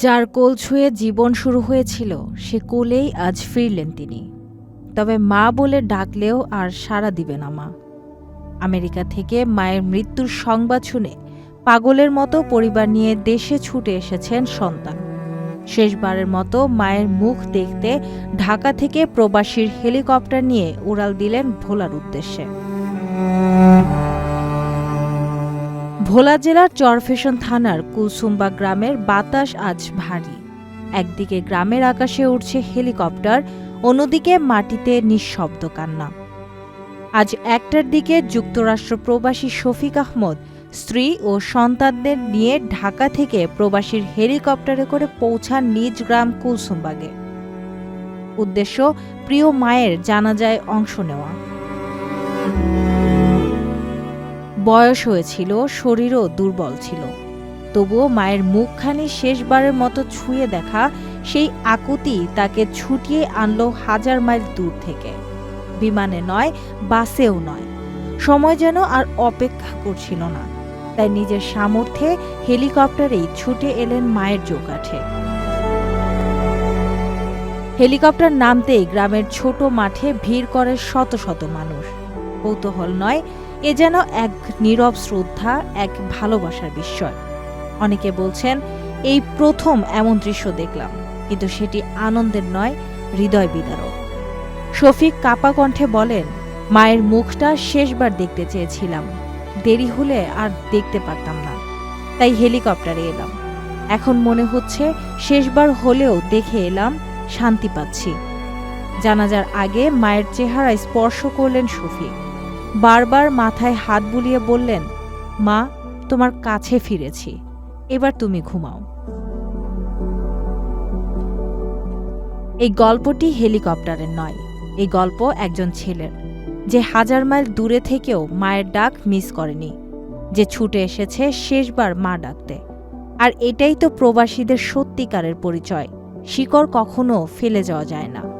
যার কোল ছুঁয়ে জীবন শুরু হয়েছিল, সে কোলেই আজ ফিরলেন তিনি। তবে মা বলে ডাকলেও আর সাড়া দিবে না মা। আমেরিকা থেকে মায়ের মৃত্যুর সংবাদ শুনে পাগলের মতো পরিবার নিয়ে দেশে ছুটে এসেছেন সন্তান। শেষবারের মতো মায়ের মুখ দেখতে ঢাকা থেকে প্রবাসীর হেলিকপ্টার নিয়ে উড়াল দিলেন ভোলার উদ্দেশ্যে। ভোলা জেলার চরফেশন থানার কুলসুম্বা গ্রামের বাতাস আজ ভারী। একদিকে গ্রামের আকাশে উঠছে হেলিকপ্টার, অন্যদিকে মাটিতে নিঃশব্দ কান্না। আজ একটার দিকে যুক্তরাষ্ট্র প্রবাসী শফিক আহমদ, স্ত্রী ও সন্তানদের নিয়ে ঢাকা থেকে প্রবাসীর হেলিকপ্টারে করে পৌঁছান নিজ গ্রাম কুলসুম্বাগে উদ্দেশ্য, প্রিয় মায়ের জানাজায় অংশ নেওয়া। বয়স হয়েছিল, শরীরও দুর্বল ছিল। তবুও মায়ের মুখখানি শেষবারের মতো ছুঁয়ে দেখা সেই আকুতি তাকে ছুটিয়ে আনলো হাজার মাইল দূর থেকে। বিমানে নয়, বাসেও নয়। সময় যেন আর অপেক্ষা করছিল না। তাই নিজের সামর্থ্যে হেলিকপ্টারেই ছুটে এলেন মায়ের জোকাঠে হেলিকপ্টার নামতেই গ্রামের ছোট মাঠে ভিড় করে শত শত মানুষ। কৌতূহল নয় এ যেন এক নীরব শ্রদ্ধা, এক ভালোবাসার বিস্ময়। অনেকে বলছেন, এই প্রথম এমন দৃশ্য দেখলাম, কিন্তু সেটি আনন্দের নয়, হৃদয় বিদারক। শফিক কাপা কণ্ঠে বলেন, মায়ের মুখটা শেষবার দেখতে চেয়েছিলাম। দেরি হলে আর দেখতে পারতাম না। তাই হেলিকপ্টারে এলাম। এখন মনে হচ্ছে শেষবার হলেও দেখে এলাম, শান্তি পাচ্ছি। জানাজার আগে মায়ের চেহারা স্পর্শ করলেন শফিক। বারবার মাথায় হাত বুলিয়ে বললেন, মা, তোমার কাছে ফিরেছি। এবার তুমি ঘুমাও। এই গল্পটি হেলিকপ্টারের নয়, এই গল্প একজন ছেলের, যে হাজার মাইল দূরে থেকেও মায়ের ডাক মিস করেনি, যে ছুটে এসেছে শেষবার মা ডাকতে। আর এটাই তো প্রবাসীদের সত্যিকারের পরিচয়, শিকড় কখনো ফেলে যাওয়া যায় না।